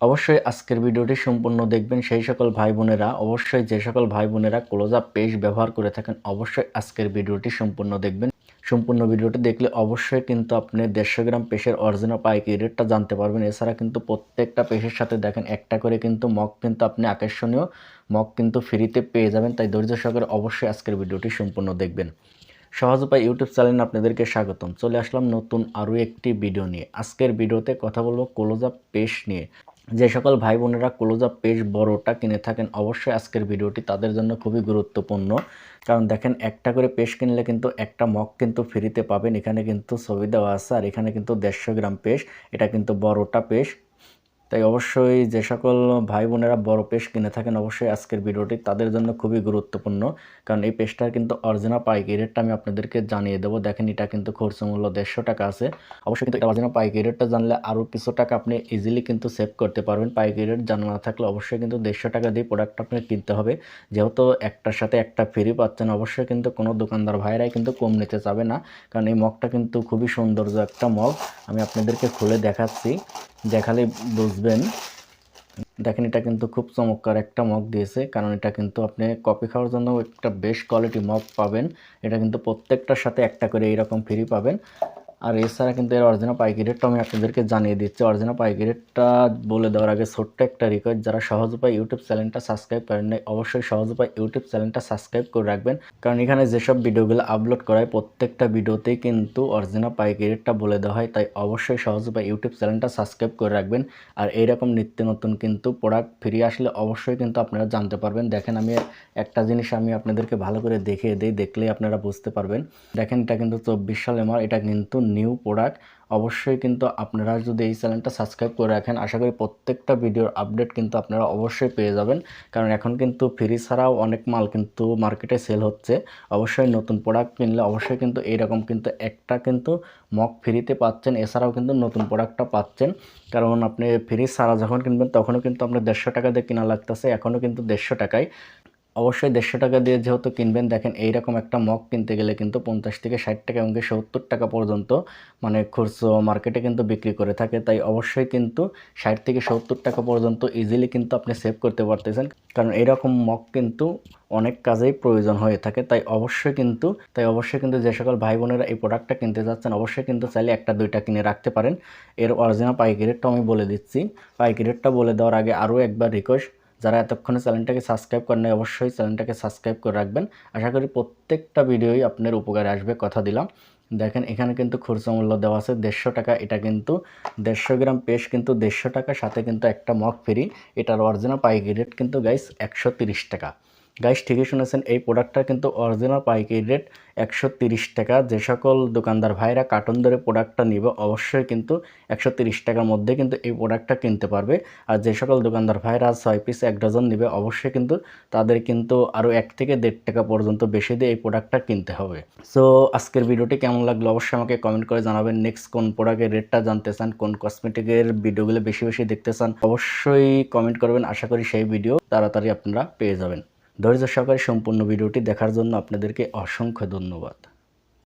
অবশ্যই আজকের ভিডিওটি সম্পূর্ণ দেখবেন। সেই সকল ভাই বোনেরা, অবশ্যই যে সকল ভাই বোনেরা ক্লোজ আপ পেজ ব্যবহার করে থাকেন, অবশ্যই আজকের ভিডিওটি সম্পূর্ণ দেখবেন। সম্পূর্ণ ভিডিওটি দেখলে অবশ্যই কিন্তু আপনি দেড়শো গ্রাম পেশের অরিজিনাল পাইকারি রেটটা জানতে পারবেন। এছাড়া কিন্তু প্রত্যেকটা পেশের সাথে দেখেন, একটা করে কিন্তু মগ কিন্তু আপনি আকর্ষণীয় মগ কিন্তু ফ্রিতে পেয়ে যাবেন। তাই ধৈর্য সহকারে অবশ্যই আজকের ভিডিওটি সম্পূর্ণ দেখবেন। সহজ উপায় ইউটিউব চ্যানেলে আপনাদেরকে স্বাগতম। চলে আসলাম নতুন আরও একটি ভিডিও নিয়ে। আজকের ভিডিওতে কথা বলব ক্লোজ আপ পেশ নিয়ে। যে সকল ভাই বোনেরা ক্লোজ আপ পেজ বড়টা কিনে থাকেন, অবশ্যই আজকের ভিডিওটি তাদের জন্য খুবই গুরুত্বপূর্ণ। কারণ দেখেন, একটা করে পেশ কিনলে কিন্তু একটা মগ কিন্তু ফ্রিতে পাবেন। এখানে কিন্তু ছবি দেওয়া আছে, আর এখানে কিন্তু দেড়শো গ্রাম পেশ এটা কিন্তু বড়টা পেশ তাই অবশ্যই যে সকল ভাই বোনেরা বড় পেশ কিনে থাকেন, অবশ্যই আজকের ভিডিওটি তাদের জন্য খুবই গুরুত্বপূর্ণ। কারণ এই পেশটার কিন্তু অরিজিনাল পাইকারি রেটটা আমি আপনাদেরকে জানিয়ে দেবো। দেখেন, এটা কিন্তু খরচ মূল্য দেড়শো টাকা আছে। অবশ্যই কিন্তু অরিজিনাল পাইকারি রেটটা জানলে আরও কিছু টাকা আপনি ইজিলি কিন্তু সেভ করতে পারবেন। পাইকারি রেট জানা না থাকলে অবশ্যই কিন্তু দেড়শো টাকা দিয়ে প্রোডাক্ট আপনাকে কিনতে হবে। যেহেতু একটার সাথে একটা ফ্রি পাচ্ছেন, অবশ্যই কিন্তু কোনো দোকানদার ভাইরাই কিন্তু কম নিতে চাবে না। কারণ এই মগটা কিন্তু খুবই সৌন্দর্য একটা মগ। আমি আপনাদেরকে খুলে দেখাচ্ছি। দেখালে বুঝবেন। দেখেন, এটা কিন্তু খুব চমৎকার একটা মগ দিয়েছে, কারণ এটা কিন্তু আপনি কফি খাওয়ার জন্য একটা বেশ কোয়ালিটি মগ পাবেন। এটা কিন্তু প্রত্যেকটার সাথে একটা করে এইরকম ফ্রি পাবেন। আর এছাড়া কিন্তু এর অরিজিনাল পাইকারি রেটটা আমি আপনাদেরকে জানিয়ে দিচ্ছি। অরিজিনাল পাইকারি রেটটা বলে দেওয়ার আগে ছোট্ট একটা রিকোয়েস্ট যারা সহজ উপায় ইউটিউব চ্যানেলটা সাবস্ক্রাইব করেন নাই, অবশ্যই সহজ উপায় ইউটিউব চ্যানেলটা সাবস্ক্রাইব করে রাখবেন। কারণ এখানে যেসব ভিডিওগুলো আপলোড করা হয়, প্রত্যেকটা ভিডিওতেই কিন্তু অরিজিনাল পাইকারি রেটটা বলে দেওয়া হয়। তাই অবশ্যই সহজ উপায় ইউটিউব চ্যানেলটা সাবস্ক্রাইব করে রাখবেন। আর এইরকম নিত্য নতুন কিন্তু প্রোডাক্ট ফিরে আসলে অবশ্যই কিন্তু আপনারা জানতে পারবেন। দেখেন আমি একটা জিনিস আমি আপনাদেরকে ভালো করে দেখিয়ে দিই, দেখলেই আপনারা বুঝতে পারবেন। দেখেন এটা কিন্তু চব্বিশ সালে আমার এটা কিন্তু নিউ প্রোডাক্ট অবশ্যই কিন্তু আপনারা যদি এই চ্যানেলটা সাবস্ক্রাইব করে রাখেন, আশা করি প্রত্যেকটা ভিডিওর আপডেট কিন্তু আপনারা অবশ্যই পেয়ে যাবেন। কারণ এখন কিন্তু ফ্রি ছাড়াও অনেক মাল কিন্তু মার্কেটে সেল হচ্ছে। অবশ্যই নতুন প্রোডাক্ট কিনলে অবশ্যই কিন্তু এইরকম কিন্তু একটা কিন্তু মক ফ্রিতে পাচ্ছেন। এছাড়াও কিন্তু নতুন প্রোডাক্টটা পাচ্ছেন। কারণ আপনি ফ্রি ছাড়া যখন কিনবেন, তখনও কিন্তু আপনার দেড়শো টাকা দিয়ে কেনা লাগতেছে। এখনও কিন্তু দেড়শো টাকায়। অবশ্যই দেড়শো টাকা দিয়ে যেহেতু কিনবেন, দেখেন এইরকম একটা মগ কিনতে গেলে কিন্তু পঞ্চাশ থেকে ষাট টাকা এবং সত্তর টাকা পর্যন্ত মানে খুচরো মার্কেটে কিন্তু বিক্রি করে থাকে। তাই অবশ্যই কিন্তু ষাট থেকে সত্তর টাকা পর্যন্ত ইজিলি কিন্তু আপনি সেভ করতে পারতেছেন। কারণ এইরকম মগ কিন্তু অনেক কাজেই প্রয়োজন হয়ে থাকে। তাই অবশ্যই কিন্তু, তাই অবশ্যই কিন্তু যে সকল ভাই বোনেরা এই প্রোডাক্টটা কিনতে যাচ্ছেন, অবশ্যই কিন্তু চাইলে একটা, দুইটা কিনে রাখতে পারেন। এর অরিজিনাল পাইকারি রেটটা আমি বলে দিচ্ছি। পাইকারি রেটটা বলে দেওয়ার আগে আরও একবার রিকোয়েস্ট যারা এতক্ষণে চ্যানেলটাকে সাবস্ক্রাইব করেন অবশ্যই চ্যানেলটাকে সাবস্ক্রাইব করে রাখবেন। আশা করি প্রত্যেকটা ভিডিওই আপনার উপকারে আসবে, কথা দিলাম। দেখেন, এখানে কিন্তু খুচরা মূল্য দেওয়া আছে দেড়শো টাকা। এটা কিন্তু দেড়শো গ্রাম পেস্ট, কিন্তু দেড়শো টাকা সাথে কিন্তু একটা মগ ফ্রি। এটার অরিজিনাল পাইকারি রেট কিন্তু গাইস একশো টাকা। গাইস ঠিকই শুনেছেন, এই প্রোডাক্টটা কিন্তু অরিজিনাল পাইকারি রেট একশো টাকা। যে সকল দোকানদার ভাইরা কার্টন ধরে প্রোডাক্টটা নিবে, অবশ্যই কিন্তু একশো টাকার মধ্যে কিন্তু এই প্রোডাক্টটা কিনতে পারবে। আর যে সকল দোকানদার ভাইরা ছয় পিস এক ডজন নিবে, অবশ্যই কিন্তু তাদের কিন্তু আরও এক থেকে দেড় টাকা পর্যন্ত বেশি দিয়ে এই প্রোডাক্টটা কিনতে হবে। সো আজকের ভিডিওটি কেমন লাগল অবশ্যই আমাকে কমেন্ট করে জানাবেন। নেক্সট কোন প্রোডাক্টের রেটটা জানতে চান, কোন কসমেটিকের ভিডিওগুলো বেশি বেশি দেখতে চান, অবশ্যই কমেন্ট করবেন। আশা করি সেই ভিডিও তাড়াতাড়ি আপনারা পেয়ে যাবেন। ধৈর্য সহকারে সম্পূর্ণ ভিডিওটি দেখার জন্য আপনাদেরকে অসংখ্য ধন্যবাদ।